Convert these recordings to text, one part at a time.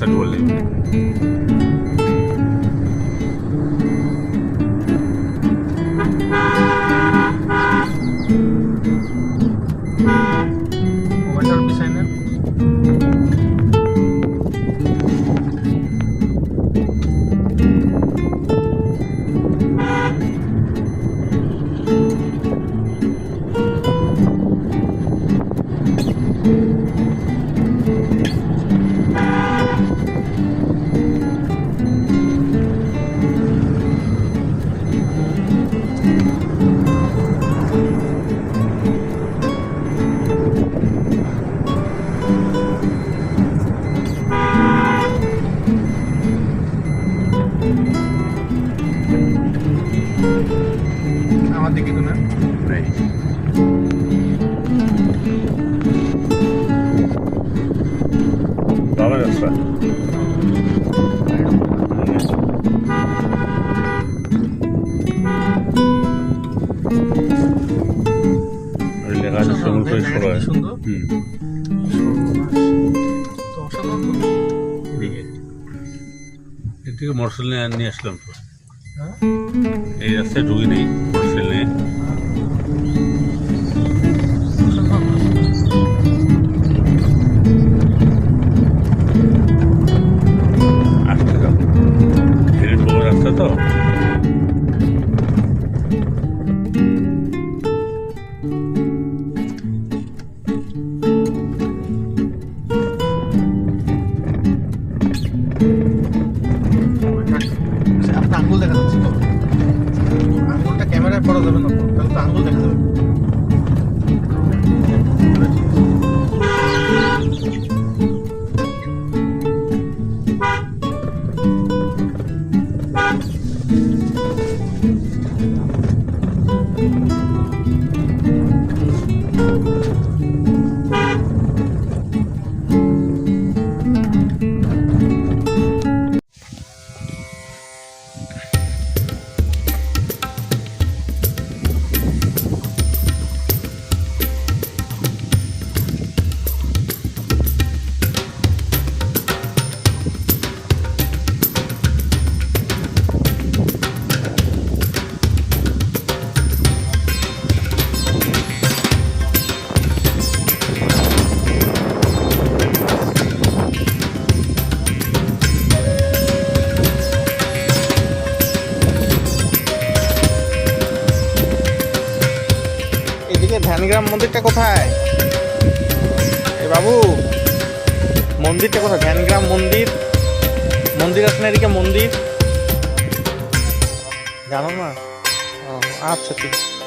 सटोल नहीं জায়গাটা কি সুন্দর। এদিকে মোটরসাইকেল নিয়ে নিয়ে আসলাম তো। হ্যাঁ? এই রাস্তায় ঢুকি নেই মোটরসাইকেল নিয়ে। 咱们都得。মন্দিরটা কোথায়? এ বাবু, মন্দিরটা কোথায়? ধ্যানগ্রাম মন্দির মন্দির আছে না এদিকে মন্দির? জানো না? আচ্ছা ঠিক আছে।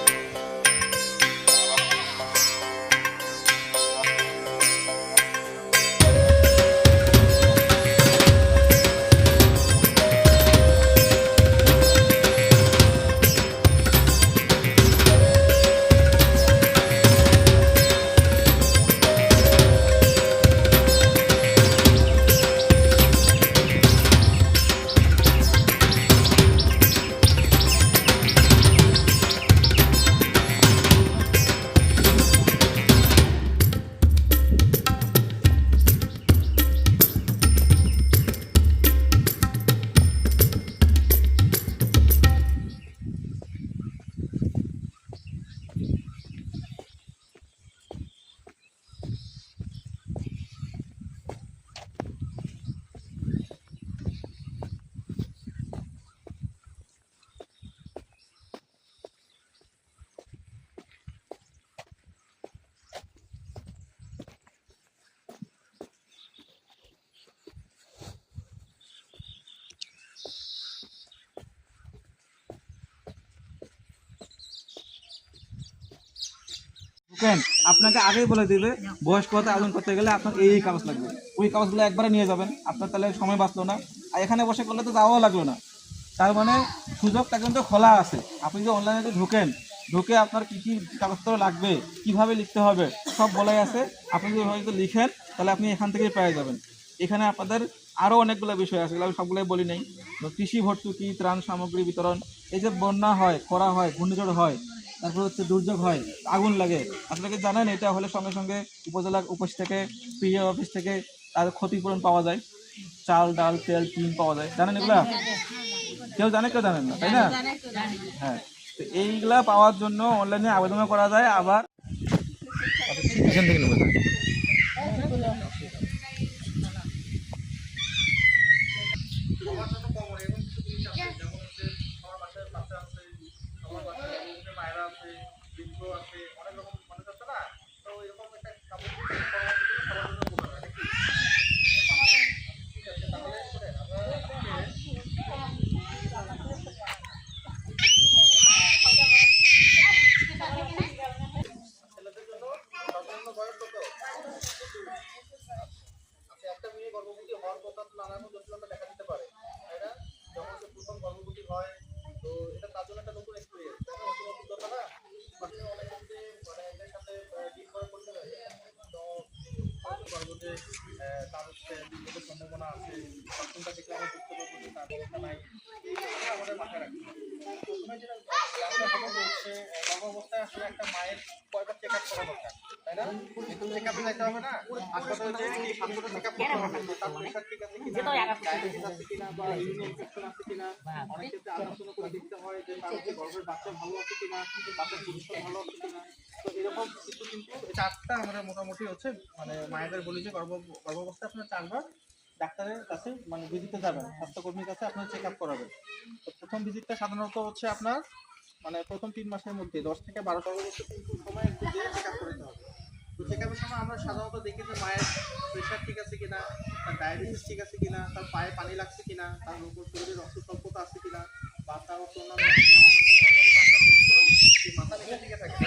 বুকেন আপনাকে আগেই বলে দিবে বয়স্ক হতে আবেদন করতে গেলে আপনার এই কাগজ লাগবে। ওই কাগজগুলো একবারে নিয়ে যাবেন, আপনার তাহলে সময় বাঁচলো না। আর এখানে বসে করলে তো যাওয়াও লাগল না। তার মানে সুযোগটা কিন্তু খোলা আছে। আপনি যদি অনলাইনে ঢোকেন, ঢুকে আপনার কী কী কাগজপত্র লাগবে, কীভাবে লিখতে হবে, সব বলাই আছে। আপনি যদি যদি লিখেন, তাহলে আপনি এখান থেকেই পেয়ে যাবেন। এখানে আপনাদের আরও অনেকগুলো বিষয় আছে এগুলো আমি সবগুলোই বলি নাই। কৃষি ভর্তুকি, ত্রাণ সামগ্রী বিতরণ, এই যে বন্যা হয়, খরা হয়, ঘূর্ণিঝড় হয় তারপর হচ্ছে দুর্যোগ হয়, আগুন লাগে। আপনাকে জানেন, এটা হলে সঙ্গে সঙ্গে উপজেলা অফিস থেকে পিএ অফিস থেকে তার ক্ষতিপূরণ পাওয়া যায়। চাল, ডাল, তেল, টিন পাওয়া যায়। জানেন এগুলা? কেউ জানে কেউ জানেন না, তাই না? হ্যাঁ। তো এইগুলা পাওয়ার জন্য অনলাইনে আবেদনও করা যায়, আবার এখান থেকে নেব একটা মেয়ে গর্ভবতী হওয়ার পর তার নানা রকম জটিলতা দেখা দিতে পারে তাই না যখন সে প্রথম গর্ভবতী হয় তো এটা তার জন্য একটা নতুন এক্সপিরিয়েন্স তাই না নতুন নতুন কথা না বাকি অনেক ক্ষেত্রে মানে এদের সাথে ডিল করা করতে হয় তো হয়তো গর্ভতে আহ, তার হচ্ছে বিপদের সম্ভাবনা আছে সবসময়টা দেখলে আমরা বুঝতে পারব যে তার অবস্থা নাই এইগুলো আমাদের মাথায় রাখতে হবে প্রথমে যেটা জানতে হবে যে হচ্ছে আহ, গর্ভাবস্থায় আসলে একটা মায়ের কয়বার চেক আপ করা দরকার তাই না একটু চেক আপে যেতে হবে না? হাসপাতালে যে এই স্বাস্থ্যটা চেক আপ করতে হবে তার প্রেশার ঠিক আছে কিনা? ডায়াবেটিস আছে কিনা বা ইউরিন ইনফেকশন আছে কিনা? অনেক ক্ষেত্রে আলোচনা করে দেখতে হয় যে তার হচ্ছে গর্ভের বাচ্চা ভালো আছে কিনা বাচ্চার ভবিষ্যৎ ভালো আছে কিনা। তো এরকম কিছু কিন্তু চারটা আমরা মোটামুটি হচ্ছে মানে মায়েদের বলি যে গর্ভ গর্ভাবস্থায় আপনার চারবার ডাক্তারের কাছে মানে ভিজিটে যাবেন স্বাস্থ্যকর্মীর কাছে আপনার চেক আপ করাবেন। তো প্রথম ভিজিটটা সাধারণত হচ্ছে আপনার মানে প্রথম তিন মাসের মধ্যে দশ থেকে বারো সর্বোচ্চ কিন্তু সময় একটু দিয়ে চেক আপ করে হবে। তো চেক আপের সময় আমরা সাধারণত দেখি যে মায়ের প্রেশার ঠিক আছে কিনা, তার ডায়াবেটিস ঠিক আছে কিনা, তার পায়ে পানি লাগছে কিনা, তার উপর শরীরে রক্ত স্বল্পতা আছে কিনা বা তার অন্যান্য মাথা লেখা ঠিক থাকে,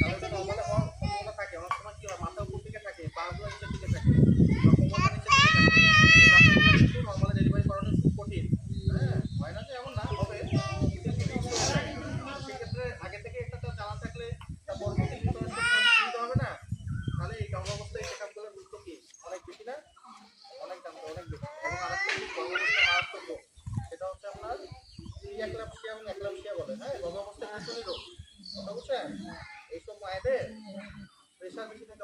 তাহলে নর্মালি হওয়ার সম্ভাবনা থাকে অনেক সময় কি হয় মাথা উপর দিকে থাকে পা গুলো নিচের দিকে থাকে বা কোমরটা নিচের দিকে থাকে এই বাচ্চাগুলো কিন্তু নর্মালি ডেলিভারি করানো খুব কঠিন হ্যাঁ হয় না যে এমন না হবে কিন্তু একটু রিস্ক হয়ে যায়। সেক্ষেত্রে আগে থেকে একটা তো জানা থাকলে তার পরবর্তী নিতে হবে না তাহলে এই গর্ভাবস্থায় চেক আপগুলোর গুরুত্ব কি অনেক বেশি না অনেক জানতো অনেক বেশি এবং আরেকটা জিনিস গর্ভাবস্থা মারাত্মক রোগ সেটা হচ্ছে আপনার এবং হ্যাঁ? প্রেশার থাকে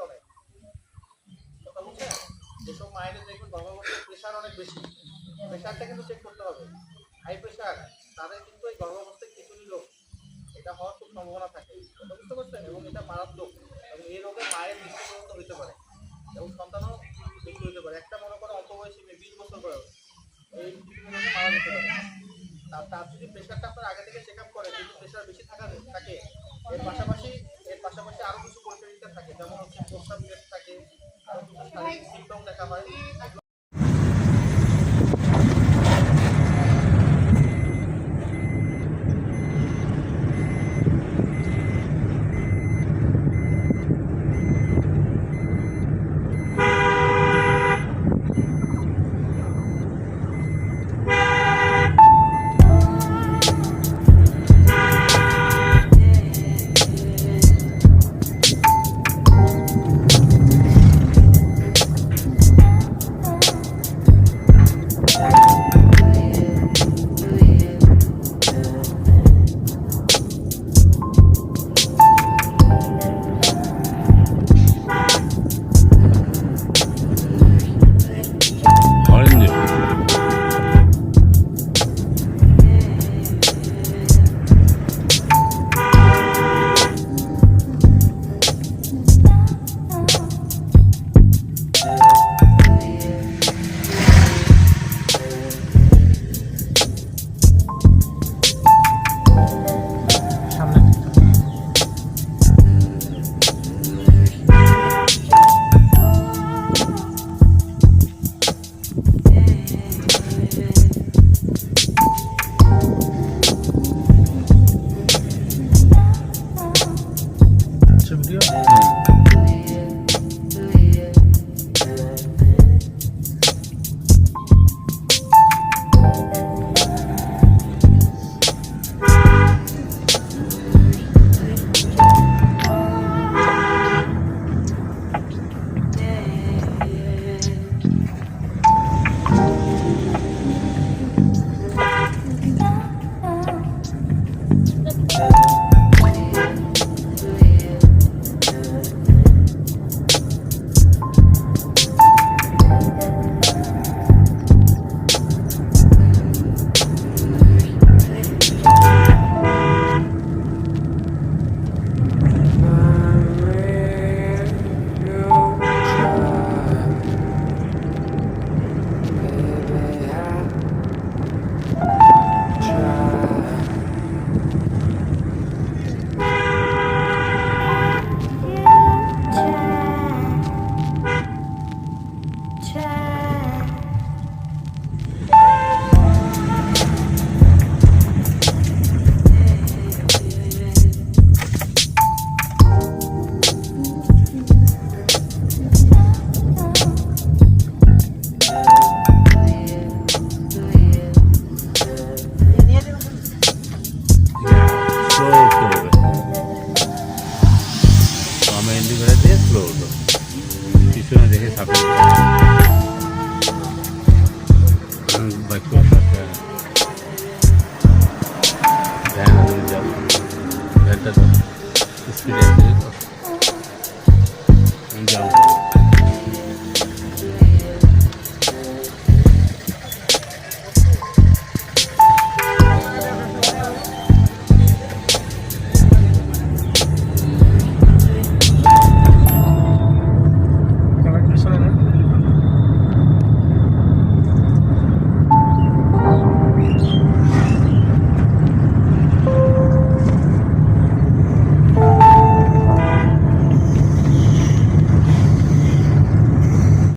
অনেক বেশি। প্রেশারটা কিন্তু চেক করতে হবে। হাই প্রেশার তাদের কিন্তু এই গর্ভাবস্থায় রোগ। এটা হওয়ার খুব সম্ভাবনা থাকে। বুঝতে পারছেন? এবং এটা মারাত্মক। এবং এই রোগে মায়ের মৃত্যু পর্যন্ত হতে পারে। এবং সন্তানও মৃত্যু হতে পারে একটা মনে করে অল্প বয়সী মেয়ে বিশ বছর বয়স এই রোগে মারা যেতে পারে তার তার যদি প্রেশারটা আপনার আগে থেকে চেক আপ করে যদি প্রেশার বেশি থাকা থাকে, এর পাশাপাশি এর পাশাপাশি আরও কিছু পরিচর্যা থাকে, যেমন হচ্ছে প্রস্তাব থাকে আরও কিছু দেখা হয়